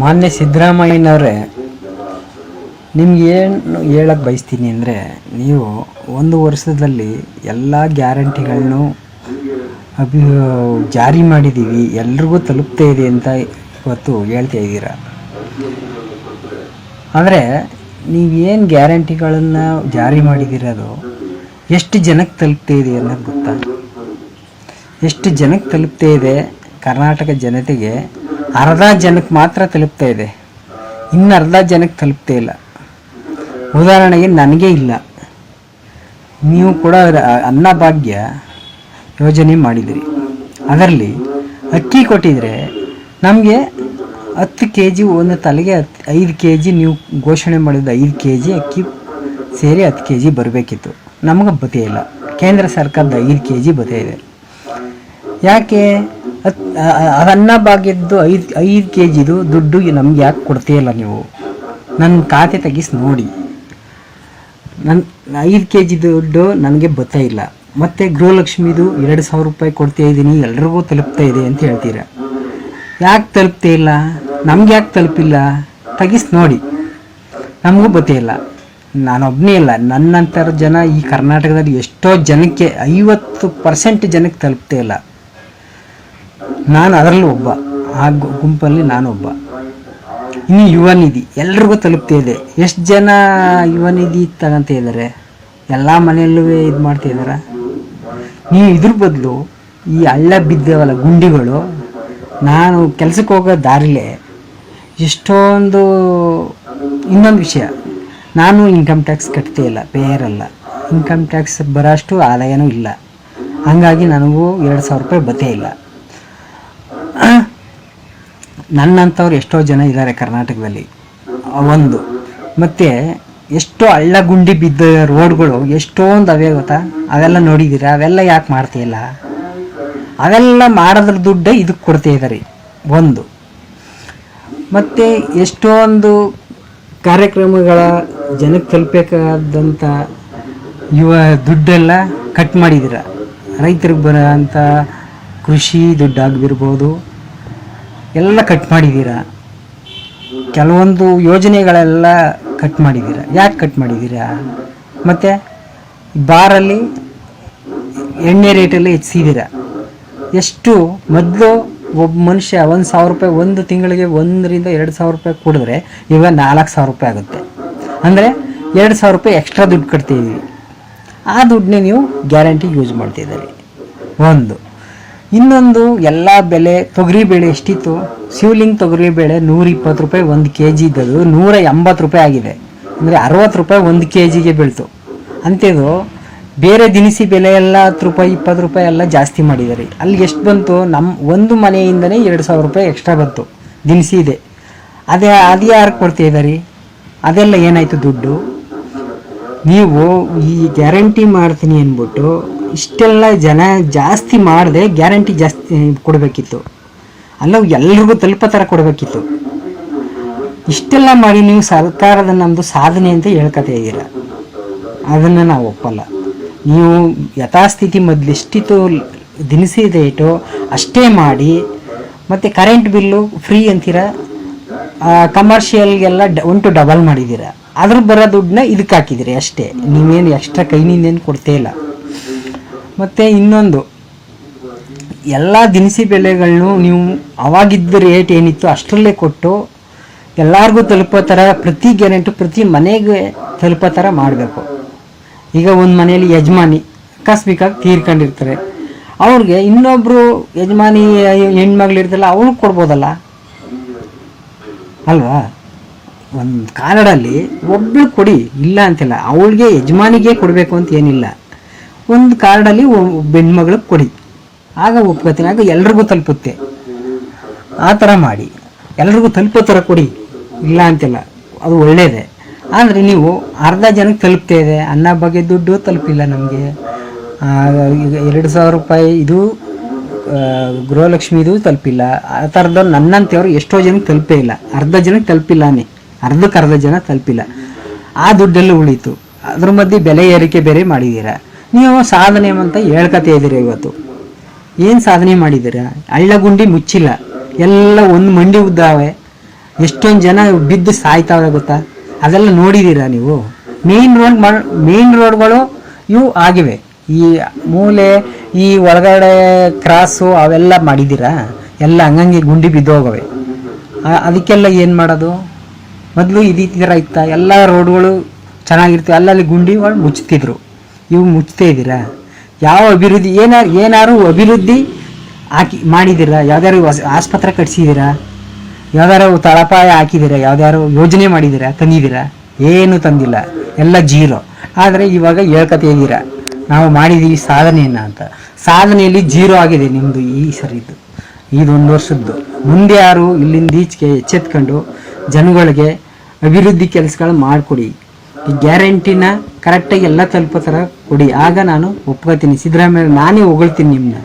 ಮಾನ್ಯ ಸಿದ್ದರಾಮಯ್ಯನವರೇ, ನಿಮ್ಗೆ ಏನು ಹೇಳಕ್ಕೆ ಬಯಸ್ತೀನಿ ಅಂದರೆ, ನೀವು ಒಂದು ವರ್ಷದಲ್ಲಿ ಎಲ್ಲ ಗ್ಯಾರಂಟಿಗಳನ್ನು ಅಭಿ, ಜಾರಿ ಮಾಡಿದ್ದೀವಿ ಎಲ್ರಿಗೂ ತಲುಪ್ತಾ ಇದೆ ಅಂತ ಇವತ್ತು ಹೇಳ್ತಾ ಇದ್ದೀರ? ಆದರೆ ನೀವೇನು ಗ್ಯಾರಂಟಿಗಳನ್ನು ಜಾರಿ ಮಾಡಿದಿರೋದು, ಎಷ್ಟು ಜನಕ್ಕೆ ತಲುಪ್ತಾ ಇದೆ ಅನ್ನೋದು ಗೊತ್ತಾ? ಎಷ್ಟು ಜನಕ್ಕೆ ತಲುಪ್ತಾ ಇದೆ, ಕರ್ನಾಟಕ ಜನತೆಗೆ ಅರ್ಧ ಜನಕ್ಕೆ ಮಾತ್ರ ತಲುಪ್ತಾ ಇದೆ. ಇನ್ನು ಅರ್ಧ ಜನಕ್ಕೆ ತಲುಪ್ತಾ ಇಲ್ಲ. ಉದಾಹರಣೆಗೆ ನನಗೆ ಇಲ್ಲ. ನೀವು ಕೂಡ ಅನ್ನಭಾಗ್ಯ ಯೋಜನೆ ಮಾಡಿದಿರಿ. ಅದರಲ್ಲಿ ಅಕ್ಕಿ ಕೊಟ್ಟಿದ್ರೆ ನಮಗೆ ಹತ್ತು ಕೆ ಜಿ ಒಂದು ತಲೆಗೆ ಹತ್ತು ಐದು ಕೆ ಜಿ ನೀವು ಘೋಷಣೆ ಮಾಡಿದ ಐದು ಕೆ ಜಿ ಅಕ್ಕಿ ಸೇರಿ ಹತ್ತು ಕೆ ಜಿ ಬರಬೇಕಿತ್ತು. ನಮಗೆ ಬತ್ತೆ ಇಲ್ಲ. ಕೇಂದ್ರ ಸರ್ಕಾರದ ಐದು ಕೆ ಜಿ ಬತ್ತೆ ಇದೆ. ಯಾಕೆ? ಅದ್- ಭಾಗ್ಯದ್ದು ಐದು ಐದು ಕೆ ಜಿದು ದುಡ್ಡು ನಮ್ಗೆ ಯಾಕೆ ಕೊಡ್ತೀಯಲ್ಲ ನೀವು? ನನ್ನ ಖಾತೆ ತೆಗಿಸಿ ನೋಡಿ. ನನ್ನ ಐದು ಕೆ ಜಿ ದುಡ್ಡು ನನಗೆ ಬತ್ತಾ ಇಲ್ಲ. ಮತ್ತು ಗೃಹಲಕ್ಷ್ಮಿದು ಎರಡು ಸಾವಿರ ರೂಪಾಯಿ ಕೊಡ್ತಾ ಇದ್ದೀನಿ, ಎಲ್ರಿಗೂ ತಲುಪ್ತಾ ಇದೆ ಅಂತ ಹೇಳ್ತೀರ. ಯಾಕೆ ತಲುಪ್ತಾ ಇಲ್ಲ? ನಮ್ಗೆ ಯಾಕೆ ತಲುಪಿಲ್ಲ? ತೆಗಿಸಿ ನೋಡಿ. ನಮಗೂ ಬತ್ತೇ ಇಲ್ಲ. ನಾನೊಬ್ಬನೇ ಇಲ್ಲ. ನನ್ನಂಥರ ಜನ ಈ ಕರ್ನಾಟಕದಲ್ಲಿ ಎಷ್ಟೋ ಜನಕ್ಕೆ ಐವತ್ತು ಪರ್ಸೆಂಟ್ ಜನಕ್ಕೆ ತಲುಪ್ತಾ ಇಲ್ಲ. ನಾನು ಅದರಲ್ಲೂ ಒಬ್ಬ. ಆ ಗುಂಪಲ್ಲಿ ಗುಂಪಲ್ಲಿ ಒಬ್ಬ. ಇನ್ನು ಯುವ ನಿಧಿ. ಎಲ್ರಿಗೂ ತಲುಪ್ತಾ ಇದೆ. ಎಷ್ಟು ಜನ ಯುವ ನಿಧಿ ತಗೊಂತ ಇದ್ದಾರೆ ಎಲ್ಲ ಮನೆಯಲ್ಲೂ ಇದು ಮಾಡ್ತಾ ಇದ್ದಾರ ನೀವು ಇದ್ರ ಬದಲು ಈ ಹಳ್ಳ ಬಿದ್ದವಲ್ಲ ಗುಂಡಿಗಳು, ನಾನು ಕೆಲಸಕ್ಕೆ ಹೋಗೋ ದಾರಿಲೇ ಎಷ್ಟೊಂದು ಇನ್ನೊಂದು ವಿಷಯ. ನಾನು ಇನ್ಕಮ್ ಟ್ಯಾಕ್ಸ್ ಕಟ್ತೇ ಇಲ್ಲ ಪೇಯರಲ್ಲ ಇನ್ಕಮ್ ಟ್ಯಾಕ್ಸ್ ಬರೋಷ್ಟು ಆದಾಯನೂ ಇಲ್ಲ. ಹಾಗಾಗಿ ನನಗೂ ಎರಡು ಸಾವಿರ ರೂಪಾಯಿ ಬತ್ತೇ ಇಲ್ಲ. ನನ್ನಂಥವ್ರು ಎಷ್ಟೋ ಜನ ಇದ್ದಾರೆ ಕರ್ನಾಟಕದಲ್ಲಿ. ಒಂದು. ಮತ್ತು ಎಷ್ಟೋ ಹಳ್ಳ ಗುಂಡಿ ಬಿದ್ದ ರೋಡ್ಗಳು, ಎಷ್ಟೊಂದು ಅವೇ ಗೊತ್ತಾ? ಅವೆಲ್ಲ ನೋಡಿದ್ದೀರಾ ಅವೆಲ್ಲ ಯಾಕೆ ಮಾಡ್ತಿಲ್ಲ? ಅವೆಲ್ಲ ಮಾಡೋದ್ರ ದುಡ್ಡು ಇದಕ್ಕೆ ಕೊಡ್ತಾ ಇದ್ದಾರೆ ಒಂದು. ಮತ್ತು ಎಷ್ಟೊಂದು ಕಾರ್ಯಕ್ರಮಗಳ ಜನಕ್ಕೆ ತಲುಪಬೇಕಾದಂಥ ಯುವ ದುಡ್ಡೆಲ್ಲ ಕಟ್ ಮಾಡಿದ್ದೀರ ರೈತರಿಗೆ ಬರೋಂಥ ಕೃಷಿ ದುಡ್ಡಾಗಿರ್ಬೋದು ಎಲ್ಲ ಕಟ್ ಮಾಡಿದ್ದೀರ ಕೆಲವೊಂದು ಯೋಜನೆಗಳೆಲ್ಲ ಕಟ್ ಮಾಡಿದ್ದೀರಾ ಯಾಕೆ ಕಟ್ ಮಾಡಿದ್ದೀರಾ ಮತ್ತು ಬಾರಲ್ಲಿ ಎಣ್ಣೆ ರೇಟಲ್ಲಿ ಹೆಚ್ಚಿದ್ದೀರ ಎಷ್ಟು? ಮೊದಲು ಒಬ್ಬ ಮನುಷ್ಯ ಒಂದು ಸಾವಿರ ರೂಪಾಯಿ ಒಂದು ತಿಂಗಳಿಗೆ ಒಂದರಿಂದ ಎರಡು ಸಾವಿರ ರೂಪಾಯಿ ಕೊಡಿದ್ರೆ ಇವಾಗ ನಾಲ್ಕು ಸಾವಿರ ರೂಪಾಯಿ ಆಗುತ್ತೆ. ಅಂದರೆ ಎರಡು ಸಾವಿರ ರೂಪಾಯಿ ಎಕ್ಸ್ಟ್ರಾ ದುಡ್ಡು ಕಟ್ತಿದ್ದೀವಿ ಆ ದುಡ್ಡನ್ನೇ ನೀವು ಗ್ಯಾರಂಟಿ ಯೂಸ್ ಮಾಡ್ತಿದ್ದೀರಿ. ಒಂದು. ಇನ್ನೊಂದು ಎಲ್ಲ ಬೆಲೆ ತೊಗರಿ ಬೇಳೆ ಎಷ್ಟಿತ್ತು? ಶಿವಲಿಂಗ್ ತೊಗರಿ ಬೇಳೆ ನೂರ ಇಪ್ಪತ್ತು ರೂಪಾಯಿ ಒಂದು ಕೆ ಜಿ ಇದ್ದದು ನೂರ ಎಂಬತ್ತು ರೂಪಾಯಿ ಆಗಿದೆ. ಅಂದರೆ ಅರವತ್ತು ರೂಪಾಯಿ ಒಂದು ಕೆ ಜಿಗೆ ಬೀಳ್ತು. ಅಂತೇದು ಬೇರೆ ದಿನಸಿ ಬೆಲೆ ಎಲ್ಲ ಹತ್ತು ರೂಪಾಯಿ, ಇಪ್ಪತ್ತು ರೂಪಾಯಿ ಎಲ್ಲ ಜಾಸ್ತಿ ಮಾಡಿದ್ದಾರೆ. ಅಲ್ಲಿ ಎಷ್ಟು ಬಂತು? ನಮ್ಮ ಒಂದು ಮನೆಯಿಂದನೇ ಎರಡು ಸಾವಿರ ರೂಪಾಯಿ ಎಕ್ಸ್ಟ್ರಾ ಬಂತು. ದಿನಸಿ ಇದೆ. ಅದೇ ಅದು ಯಾರು ಕೊಡ್ತಾ ಇದ್ದಾರೆ ಅದೆಲ್ಲ ಏನಾಯಿತು ದುಡ್ಡು? ನೀವು ಈ ಗ್ಯಾರಂಟಿ ಮಾಡ್ತೀನಿ ಅಂದ್ಬಿಟ್ಟು ಇಷ್ಟೆಲ್ಲ ಜನ ಜಾಸ್ತಿ ಮಾಡದೆ ಗ್ಯಾರಂಟಿ ಜಾಸ್ತಿ ಕೊಡಬೇಕಿತ್ತು. ಅಲ್ಲ ಎಲ್ರಿಗೂ ತಲುಪೋ ಥರ ಕೊಡಬೇಕಿತ್ತು. ಇಷ್ಟೆಲ್ಲ ಮಾಡಿ ನೀವು ಸರ್ಕಾರದ ನಮ್ಮದು ಸಾಧನೆ ಅಂತ ಹೇಳ್ಕೊತಾ ಇದ್ದೀರ. ಅದನ್ನು ನಾವು ಒಪ್ಪಲ್ಲ. ನೀವು ಯಥಾಸ್ಥಿತಿ ಮೊದ್ಲು ಎಷ್ಟಿತ್ತು ದಿನಸಿ ರೇಟು ಅಷ್ಟೇ ಮಾಡಿ, ಮತ್ತು ಕರೆಂಟ್ ಬಿಲ್ಲು ಫ್ರೀ ಅಂತೀರ ಕಮರ್ಷಿಯಲ್ಗೆಲ್ಲ ಡ ಒಂಟು ಡಬಲ್ ಮಾಡಿದ್ದೀರ. ಅದ್ರ ಬರೋ ದುಡ್ಡನ್ನ ಇದಕ್ಕೆ ಹಾಕಿದ್ದೀರಿ ಅಷ್ಟೇ. ನೀವೇನು ಎಕ್ಸ್ಟ್ರಾ ಕೈನಿಂದೇನು ಕೊಡ್ತೇ ಇಲ್ಲ. ಮತ್ತು ಇನ್ನೊಂದು, ಎಲ್ಲ ದಿನಸಿ ಬೆಲೆಗಳನ್ನು ನೀವು ಅವಾಗಿದ್ದ ರೇಟ್ ಏನಿತ್ತು ಅಷ್ಟರಲ್ಲೇ ಕೊಟ್ಟು ಎಲ್ಲರಿಗೂ ತಲುಪೋ ಥರ ಪ್ರತಿ ಗ್ಯಾರಂಟು ಪ್ರತಿ ಮನೆಗೆ ತಲುಪೋ ಥರ ಮಾಡಬೇಕು. ಈಗ ಒಂದು ಮನೆಯಲ್ಲಿ ಯಜಮಾನಿ ಅಕಸ್ಮಿಕಾಗಿ ತೀರ್ಕೊಂಡಿರ್ತಾರೆ. ಅವ್ರಿಗೆ ಇನ್ನೊಬ್ಬರು ಯಜಮಾನಿ ಹೆಣ್ಮಗಳಿರ್ತಲ್ಲ ಅವ್ರಿಗೆ ಕೊಡ್ಬೋದಲ್ಲ? ಅಲ್ವಾ? ಒಂದು ಕಾರ್ಡಲ್ಲಿ ಒಬ್ಳು ಕೊಡಿ, ಇಲ್ಲ ಅಂತಿಲ್ಲ. ಅವಳಿಗೆ ಯಜಮಾನಿಗೆ ಕೊಡಬೇಕು ಅಂತ ಏನಿಲ್ಲ. ಒಂದು ಕಾರ್ಡಲ್ಲಿ ಹೆಣ್ಮಗಳಿಗೆ ಕೊಡಿ. ಆಗ ಒಪ್ಕೋತೀನಿ. ಆಗ ಎಲ್ರಿಗೂ ತಲುಪುತ್ತೆ. ಆ ಥರ ಮಾಡಿ. ಎಲ್ರಿಗೂ ತಲುಪೋ ಥರ ಕೊಡಿ. ಇಲ್ಲ ಅಂತಿಲ್ಲ. ಅದು ಒಳ್ಳೆಯದೇ ಆದರೆ ನೀವು ಅರ್ಧ ಜನಕ್ಕೆ ತಲುಪ್ತಾ ಇದೆ. ಅನ್ನ ಬಗ್ಗೆ ದುಡ್ಡು ತಲುಪಿಲ್ಲ ನಮಗೆ. ಈಗ ಎರಡು ಸಾವಿರ ರೂಪಾಯಿ ಇದು ಗೃಹಲಕ್ಷ್ಮಿದು ತಲುಪಿಲ್ಲ. ಆ ಥರದ ನನ್ನಂತೆಯವರು ಎಷ್ಟೋ ಜನಕ್ಕೆ ತಲುಪೇ ಇಲ್ಲ. ಅರ್ಧ ಜನಕ್ಕೆ ತಲುಪಿಲ್ಲನೇ. ಅರ್ಧಕ್ಕೆ ಅರ್ಧ ಜನ ತಲುಪಿಲ್ಲ. ಆ ದುಡ್ಡೆಲ್ಲ ಉಳೀತು. ಅದ್ರ ಮಧ್ಯೆ ಬೆಲೆ ಏರಿಕೆ ಬೇರೆ ಮಾಡಿದ್ದೀರ? ನೀವು ಸಾಧನೆ ಅಂತ ಹೇಳ್ಕತಾ ಇದ್ದೀರಿ ಇವತ್ತು. ಏನು ಸಾಧನೆ ಮಾಡಿದ್ದೀರಾ? ಹಳ್ಳಗುಂಡಿ ಮುಚ್ಚಿಲ್ಲ. ಎಲ್ಲ ಒಂದು ಮಂಡಿ ಉದ್ದಾವೆ. ಎಷ್ಟೊಂದು ಜನ ಬಿದ್ದು ಸಾಯ್ತಾವೆ ಗೊತ್ತಾ? ಅದೆಲ್ಲ ನೋಡಿದ್ದೀರಾ ನೀವು? ಮೇನ್ ರೋಡ್ ಮೇನ್ ರೋಡ್ಗಳು ಇವು ಆಗಿವೆ. ಈ ಮೂಲೆ, ಈ ಒಳಗಡೆ ಕ್ರಾಸು ಅವೆಲ್ಲ ಮಾಡಿದ್ದೀರಾ? ಎಲ್ಲ ಹಂಗಂಗೆ ಗುಂಡಿ ಬಿದ್ದೋಗವೆ. ಹೋಗವೆ ಅದಕ್ಕೆಲ್ಲ ಏನು ಮಾಡೋದು? ಮೊದಲು ಇದೇ ಥರ ಇತ್ತ? ಎಲ್ಲ ರೋಡ್ಗಳು ಚೆನ್ನಾಗಿರ್ತವೆ. ಅಲ್ಲಲ್ಲಿ ಗುಂಡಿಗಳು ಮುಚ್ತಿದ್ರು. ಇವು ಮುಚ್ತೇ ಇದ್ದೀರಾ? ಯಾವ ಅಭಿವೃದ್ಧಿ, ಏನಾರು ಏನಾರು ಅಭಿವೃದ್ಧಿ ಹಾಕಿ ಮಾಡಿದ್ದೀರಾ? ಯಾವ್ದಾದ್ರು ಆಸ್ಪತ್ರೆ ಕಟ್ಸಿದ್ದೀರಾ? ಯಾವ್ದಾರು ತಳಪಾಯ ಹಾಕಿದ್ದೀರಾ? ಯಾವ್ದಾರು ಯೋಜನೆ ಮಾಡಿದ್ದೀರಾ? ತಂದಿದ್ದೀರಾ? ಏನು ತಂದಿಲ್ಲ. ಎಲ್ಲ ಜೀರೋ. ಆದರೆ ಇವಾಗ ಹೇಳ್ಕತೆ ಇದ್ದೀರಾ, ನಾವು ಮಾಡಿದ್ದೀವಿ ಸಾಧನೆಯನ್ನು ಅಂತ. ಸಾಧನೆಯಲ್ಲಿ ಜೀರೋ ಆಗಿದೆ ನಿಮ್ಮದು ಈ ಸರಿದ್ದು ಇದೊಂದು ವರ್ಷದ್ದು. ಮುಂದೆ ಯಾರು ಇಲ್ಲಿಂದ ಈಚೆಗೆ ಎಚ್ಚೆತ್ಕೊಂಡು ಜನಗಳಿಗೆ ಅಭಿವೃದ್ಧಿ ಕೆಲಸಗಳು ಮಾಡಿಕೊಡಿ. ಈ ಗ್ಯಾರಂಟಿನ ಕರೆಕ್ಟಾಗಿ ಎಲ್ಲ ತಲುಪೋ ಕೊಡಿ. ಆಗ ನಾನು ಒಪ್ಕೋತೀನಿ. ಸಿದ್ದರಾಮಯ್ಯ ನಾನೇ ಹೊಗಳ್ತೀನಿ ನಿಮ್ಮನ್ನ